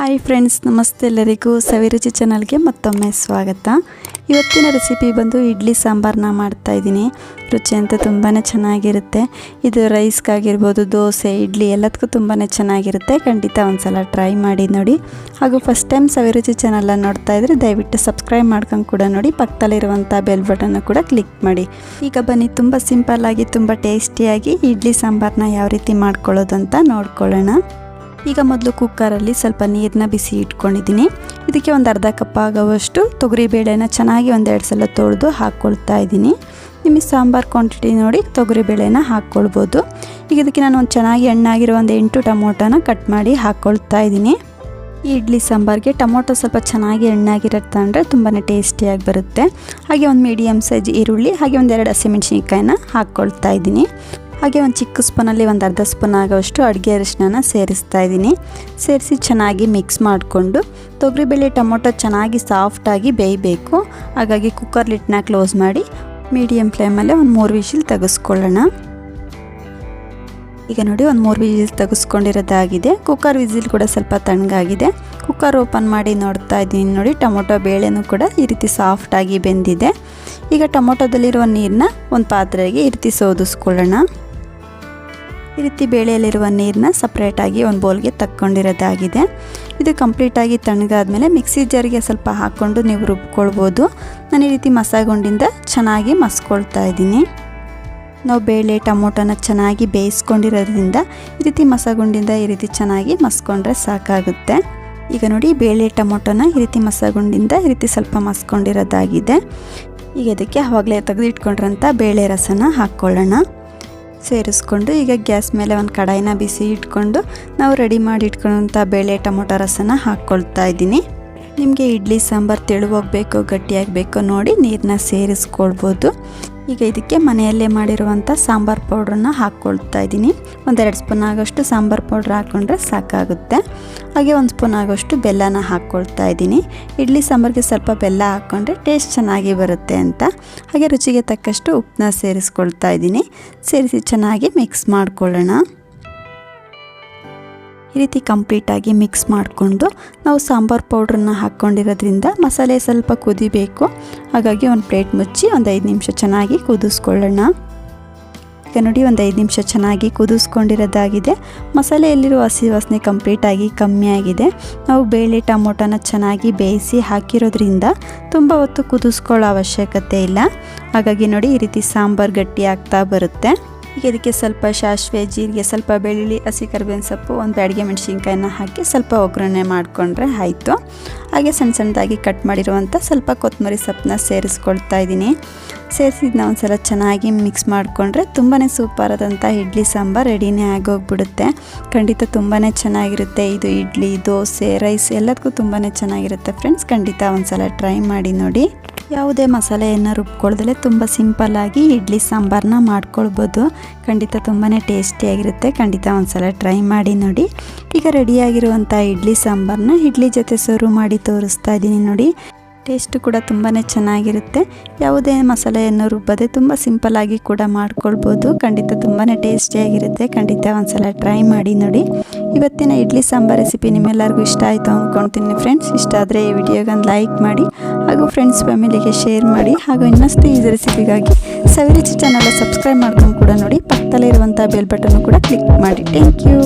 Hi friends ನಮಸ್ತೆ ಎಲ್ಲರಿಗೂ ಸವಿರುಚಿ ಚಾನಲ್ಗೆ ಮತ್ತೊಮ್ಮೆ ಸ್ವಾಗತ. ಇವತ್ತಿನ ರೆಸಿಪಿ ಬಂದು ಇಡ್ಲಿ ಸಾಂಬಾರನ್ನ ಮಾಡ್ತಾ ಇದ್ದೀನಿ. ರುಚಿ ಅಂತ ತುಂಬಾ ಚೆನ್ನಾಗಿರುತ್ತೆ. ಇದು ರೈಸ್ಗಾಗಿರ್ಬೋದು ದೋಸೆ, ಇಡ್ಲಿ ಎಲ್ಲದಕ್ಕೂ ತುಂಬಾ ಚೆನ್ನಾಗಿರುತ್ತೆ. ಖಂಡಿತ ಒಂದ್ಸಲ ಟ್ರೈ ಮಾಡಿ ನೋಡಿ. ಹಾಗೂ ಫಸ್ಟ್ ಟೈಮ್ ಸವಿರುಚಿ ಚಾನಲ್ನ ನೋಡ್ತಾ ಇದ್ರೆ ದಯವಿಟ್ಟು ಸಬ್ಸ್ಕ್ರೈಬ್ ಮಾಡ್ಕೊಂಡು ಕೂಡ ನೋಡಿ. ಪಕ್ಕದಲ್ಲಿರುವಂಥ ಬೆಲ್ ಬಟನ್ನು ಕೂಡ ಕ್ಲಿಕ್ ಮಾಡಿ. ಈಗ ಬನ್ನಿ, ತುಂಬ ಸಿಂಪಲ್ಲಾಗಿ ತುಂಬ ಟೇಸ್ಟಿಯಾಗಿ ಇಡ್ಲಿ ಸಾಂಬಾರನ್ನ ಯಾವ ರೀತಿ ಮಾಡ್ಕೊಳ್ಳೋದು ಅಂತ ನೋಡ್ಕೊಳ್ಳೋಣ. ಈಗ ಮೊದಲು ಕುಕ್ಕರಲ್ಲಿ ಸ್ವಲ್ಪ ನೀರನ್ನ ಬಿಸಿ ಇಟ್ಕೊಂಡಿದ್ದೀನಿ. ಇದಕ್ಕೆ ಒಂದು ಅರ್ಧ ಕಪ್ ಆಗೋವಷ್ಟು ತೊಗರಿಬೇಳೆನ ಚೆನ್ನಾಗಿ ಒಂದೆರಡು ಸಲ ತೊಳೆದು ಹಾಕ್ಕೊಳ್ತಾ ಇದ್ದೀನಿ. ನಿಮಗೆ ಸಾಂಬಾರು ಕ್ವಾಂಟಿಟಿ ನೋಡಿ ತೊಗರಿಬೇಳೆನ ಹಾಕ್ಕೊಳ್ಬೋದು ಈಗ ಇದಕ್ಕೆ ನಾನು ಒಂದು ಚೆನ್ನಾಗಿ ಎಣ್ಣಾಗಿರೋ ಒಂದು ಎಂಟು ಟೊಮೊಟೊನ ಕಟ್ ಮಾಡಿ ಹಾಕ್ಕೊಳ್ತಾ ಇದ್ದೀನಿ. ಈ ಇಡ್ಲಿ ಸಾಂಬಾರಿಗೆ ಟೊಮೊಟೊ ಸ್ವಲ್ಪ ಚೆನ್ನಾಗಿ ಹಣ್ಣಾಗಿರುತ್ತೆ ಅಂದರೆ ತುಂಬಾ ಟೇಸ್ಟಿಯಾಗಿ ಬರುತ್ತೆ. ಹಾಗೆ ಒಂದು ಮೀಡಿಯಮ್ ಸೈಜ್ ಈರುಳ್ಳಿ, ಹಾಗೆ ಒಂದೆರಡು ಹಸಿಮೆಣ್ಸಿನ್ಕಾಯಿನ ಹಾಕ್ಕೊಳ್ತಾ ಇದ್ದೀನಿ. ಹಾಗೆ ಒಂದು ಚಿಕ್ಕ ಸ್ಪೂನಲ್ಲಿ ಒಂದು ಅರ್ಧ ಸ್ಪೂನ್ ಆಗೋಷ್ಟು ಅಡುಗೆ ಅರಿಶಿನ ಸೇರಿಸ್ತಾ ಇದ್ದೀನಿ. ಸೇರಿಸಿ ಚೆನ್ನಾಗಿ ಮಿಕ್ಸ್ ಮಾಡಿಕೊಂಡು ತೊಗರಿಬೇಳೆ ಟೊಮೊಟೊ ಚೆನ್ನಾಗಿ ಸಾಫ್ಟಾಗಿ ಬೇಯಬೇಕು. ಹಾಗಾಗಿ ಕುಕ್ಕರ್ ಲಿಟ್ನ ಕ್ಲೋಸ್ ಮಾಡಿ ಮೀಡಿಯಮ್ ಫ್ಲೇಮಲ್ಲೇ ಒಂದು ಮೂರು ವಿಶಿಲ್ ತೆಗೆಸ್ಕೊಳ್ಳೋಣ. ಈಗ ನೋಡಿ ಒಂದು ಮೂರು ವಿಸಿಲ್ ತೆಗೆಸ್ಕೊಂಡಿರೋದಾಗಿದೆ. ಕುಕ್ಕರ್ ವಿಸಿಲ್ ಕೂಡ ಸ್ವಲ್ಪ ತಣ್ಣಗಾಗಿದೆ. ಕುಕ್ಕರ್ ಓಪನ್ ಮಾಡಿ ನೋಡ್ತಾ ಇದ್ದೀನಿ ನೋಡಿ, ಟೊಮೊಟೊ ಬೇಳೆನೂ ಕೂಡ ಈ ರೀತಿ ಸಾಫ್ಟಾಗಿ ಬೆಂದಿದೆ. ಈಗ ಟೊಮೊಟೊದಲ್ಲಿರುವ ನೀರನ್ನ ಒಂದು ಪಾತ್ರೆಗೆ ಈ ರೀತಿ ಸೋದಿಸ್ಕೊಳ್ಳೋಣ. ಈ ರೀತಿ ಬೇಳೆಯಲ್ಲಿರುವ ನೀರನ್ನ ಸಪ್ರೇಟಾಗಿ ಒಂದು ಬೌಲ್ಗೆ ತಕ್ಕೊಂಡಿರೋದಾಗಿದೆ. ಇದು ಕಂಪ್ಲೀಟಾಗಿ ತಣ್ಣಗಾದ್ಮೇಲೆ ಮಿಕ್ಸಿ ಜಾರಿಗೆ ಸ್ವಲ್ಪ ಹಾಕ್ಕೊಂಡು ನೀವು ರುಬ್ಕೊಳ್ಬೋದು. ನಾನು ಈ ರೀತಿ ಮಸಾಗುಂಡಿಂದ ಚೆನ್ನಾಗಿ ಮಸ್ಕೊಳ್ತಾ ಇದ್ದೀನಿ. ನಾವು ಬೇಳೆ, ಟೊಮೊಟೊನ ಚೆನ್ನಾಗಿ ಬೇಯಿಸ್ಕೊಂಡಿರೋದ್ರಿಂದ ಈ ರೀತಿ ಮಸಗುಂಡಿಂದ ಈ ರೀತಿ ಚೆನ್ನಾಗಿ ಮಸ್ಕೊಂಡ್ರೆ ಸಾಕಾಗುತ್ತೆ. ಈಗ ನೋಡಿ ಬೇಳೆ, ಟೊಮೊಟೊನ ಈ ರೀತಿ ಮಸಗುಂಡಿಂದ ಈ ರೀತಿ ಸ್ವಲ್ಪ ಮಸ್ಕೊಂಡಿರೋದಾಗಿದೆ. ಈಗ ಇದಕ್ಕೆ ಆವಾಗಲೇ ತೆಗೆದಿಟ್ಕೊಂಡಿರೋಂಥ ಬೇಳೆ ರಸನ ಹಾಕ್ಕೊಳ್ಳೋಣ. ಸೇರಿಸ್ಕೊಂಡು ಈಗ ಗ್ಯಾಸ್ ಮೇಲೆ ಒಂದು ಕಡಾಯಿನ ಬಿಸಿ ಇಟ್ಕೊಂಡು ನಾವು ರೆಡಿ ಮಾಡಿ ಇಟ್ಕೊಳ್ಳೋಂಥ ಬೇಳೆ, ಟೊಮೊಟೊ ರಸನ ಹಾಕ್ಕೊಳ್ತಾ ಇದ್ದೀನಿ. ನಿಮಗೆ ಇಡ್ಲಿ, ಸಾಂಬಾರು ತೆಳುವಾಗಬೇಕು, ಗಟ್ಟಿಯಾಗಬೇಕು ನೋಡಿ ನೀರನ್ನ ಸೇರಿಸ್ಕೊಳ್ಬೋದು. ಈಗ ಇದಕ್ಕೆ ಮನೆಯಲ್ಲೇ ಮಾಡಿರುವಂಥ ಸಾಂಬಾರು ಪೌಡ್ರನ್ನ ಹಾಕ್ಕೊಳ್ತಾ ಇದ್ದೀನಿ. ಒಂದೆರಡು ಸ್ಪೂನ್ ಆಗೋಷ್ಟು ಸಾಂಬಾರು ಪೌಡ್ರ್ ಹಾಕ್ಕೊಂಡ್ರೆ ಸಾಕಾಗುತ್ತೆ. ಹಾಗೆ ಒಂದು ಸ್ಪೂನ್ ಆಗೋಷ್ಟು ಬೆಲ್ಲನ ಹಾಕ್ಕೊಳ್ತಾ ಇದ್ದೀನಿ. ಇಡ್ಲಿ ಸಾಂಬಾರಿಗೆ ಸ್ವಲ್ಪ ಬೆಲ್ಲ ಹಾಕ್ಕೊಂಡ್ರೆ ಟೇಸ್ಟ್ ಚೆನ್ನಾಗಿ ಬರುತ್ತೆ ಅಂತ. ಹಾಗೆ ರುಚಿಗೆ ತಕ್ಕಷ್ಟು ಉಪ್ಪನ್ನ ಸೇರಿಸ್ಕೊಳ್ತಾ ಇದ್ದೀನಿ. ಸೇರಿಸಿ ಚೆನ್ನಾಗಿ ಮಿಕ್ಸ್ ಮಾಡ್ಕೊಳ್ಳೋಣ. ರೀತಿ ಕಂಪ್ಲೀಟಾಗಿ ಮಿಕ್ಸ್ ಮಾಡಿಕೊಂಡು ನಾವು ಸಾಂಬಾರು ಪೌಡ್ರನ್ನ ಹಾಕ್ಕೊಂಡಿರೋದ್ರಿಂದ ಮಸಾಲೆ ಸ್ವಲ್ಪ ಕುದಿಬೇಕು. ಹಾಗಾಗಿ ಒಂದು ಪ್ಲೇಟ್ ಮುಚ್ಚಿ ಒಂದು ಐದು ನಿಮಿಷ ಚೆನ್ನಾಗಿ ಕುದಿಸ್ಕೊಳ್ಳೋಣ. ಈಗ ನೋಡಿ ಒಂದು ಐದು ನಿಮಿಷ ಚೆನ್ನಾಗಿ ಕುದಿಸ್ಕೊಂಡಿರೋದಾಗಿದೆ. ಮಸಾಲೆಯಲ್ಲಿರುವ ಹಸಿ ವಾಸನೆ ಕಂಪ್ಲೀಟಾಗಿ ಕಮ್ಮಿ ಆಗಿದೆ. ನಾವು ಬೇಳೆ ಟೊಮೊಟೊನ ಚೆನ್ನಾಗಿ ಬೇಯಿಸಿ ಹಾಕಿರೋದ್ರಿಂದ ತುಂಬ ಹೊತ್ತು ಕುದಿಸ್ಕೊಳ್ಳೋ ಅವಶ್ಯಕತೆ ಇಲ್ಲ. ಹಾಗಾಗಿ ನೋಡಿ ಈ ರೀತಿ ಸಾಂಬಾರು ಗಟ್ಟಿ ಆಗ್ತಾ ಬರುತ್ತೆ. ಈಗ ಇದಕ್ಕೆ ಸ್ವಲ್ಪ ಸಾಸಿವೆ, ಜೀರಿಗೆ, ಸ್ವಲ್ಪ ಬೆಳ್ಳುಳ್ಳಿ, ಹಸಿ ಕರಿಬೇವಿನ ಸೊಪ್ಪು, ಒಂದು ಬ್ಯಾಡಿಗೆ ಮೆಣಸಿನ್ಕಾಯಿನ ಹಾಕಿ ಸ್ವಲ್ಪ ಒಗ್ಗರಣೆ ಮಾಡಿಕೊಂಡ್ರೆ ಆಯಿತು. ಹಾಗೆ ಸಣ್ಣ ಸಣ್ಣದಾಗಿ ಕಟ್ ಮಾಡಿರುವಂಥ ಸ್ವಲ್ಪ ಕೊತ್ತಂಬರಿ ಸೊಪ್ಪನ್ನ ಸೇರಿಸ್ಕೊಳ್ತಾ ಇದ್ದೀನಿ. ಸೇರಿಸಿದ್ನ ಒಂದು ಸಲ ಚೆನ್ನಾಗಿ ಮಿಕ್ಸ್ ಮಾಡಿಕೊಂಡ್ರೆ ತುಂಬಾ ಸೂಪರಾದಂಥ ಇಡ್ಲಿ ಸಾಂಬಾರು ರೆಡಿನೇ ಆಗೋಗ್ಬಿಡುತ್ತೆ. ಖಂಡಿತ ತುಂಬಾ ಚೆನ್ನಾಗಿರುತ್ತೆ ಇದು ಇಡ್ಲಿ, ದೋಸೆ ರೈಸ್ ಎಲ್ಲದಕ್ಕೂ ತುಂಬಾ ಚೆನ್ನಾಗಿರುತ್ತೆ ಫ್ರೆಂಡ್ಸ್ ಖಂಡಿತ ಒಂದು ಸಲ ಟ್ರೈ ಮಾಡಿ ನೋಡಿ. ಯಾವುದೇ ಮಸಾಲೆಯನ್ನು ರುಬ್ಕೊಳ್ದಲೆ ತುಂಬ ಸಿಂಪಲ್ಲಾಗಿ ಇಡ್ಲಿ ಸಾಂಬಾರನ್ನ ಮಾಡ್ಕೊಳ್ಬೋದು. ಖಂಡಿತ ತುಂಬಾ ಟೇಸ್ಟಿಯಾಗಿರುತ್ತೆ ಖಂಡಿತ ಒಂದ್ಸಲ ಟ್ರೈ ಮಾಡಿ ನೋಡಿ. ಈಗ ರೆಡಿಯಾಗಿರುವಂಥ ಇಡ್ಲಿ ಸಾಂಬಾರನ್ನ ಇಡ್ಲಿ ಜೊತೆ ಸರ್ವ್ ಮಾಡಿ ತೋರಿಸ್ತಾ ಇದ್ದೀನಿ ನೋಡಿ. ಟೇಸ್ಟು ಕೂಡ ತುಂಬಾ ಚೆನ್ನಾಗಿರುತ್ತೆ. ಯಾವುದೇ ಮಸಾಲೆಯನ್ನು ರುಬ್ಬದೆ ತುಂಬ ಸಿಂಪಲ್ಲಾಗಿ ಕೂಡ ಮಾಡ್ಕೊಳ್ಬೋದು. ಖಂಡಿತ ತುಂಬಾ ಟೇಸ್ಟಿಯಾಗಿರುತ್ತೆ ಖಂಡಿತ ಒಂದ್ಸಲ ಟ್ರೈ ಮಾಡಿ ನೋಡಿ. ಇವತ್ತಿನ ಇಡ್ಲಿ ಸಾಂಬಾರ್ ರೆಸಿಪಿ ನಿಮ್ಮೆಲ್ಲರಿಗೂ ಇಷ್ಟ ಆಯಿತು ಅಂದ್ಕೊಳ್ತೀನಿ ಫ್ರೆಂಡ್ಸ್. ಇಷ್ಟ ಆದರೆ ಈ ವಿಡಿಯೋಗೊಂದು ಲೈಕ್ ಮಾಡಿ. ಹಾಗೂ ಫ್ರೆಂಡ್ಸ್ ಫ್ಯಾಮಿಲಿಗೆ ಶೇರ್ ಮಾಡಿ ಹಾಗೂ ಇನ್ನಷ್ಟು ಈ ರೆಸಿಪಿಗಾಗಿ ಸವಿರುಚಿ ಚಾನಲ್ ಸಬ್ಸ್ಕ್ರೈಬ್ ಮಾಡ್ಕೊಂಡು ಕೂಡ ನೋಡಿ. ಪಕ್ಕದಲ್ಲಿರುವಂಥ ಬೆಲ್ ಬಟನ್ನು ಕೂಡ ಕ್ಲಿಕ್ ಮಾಡಿ. Thank you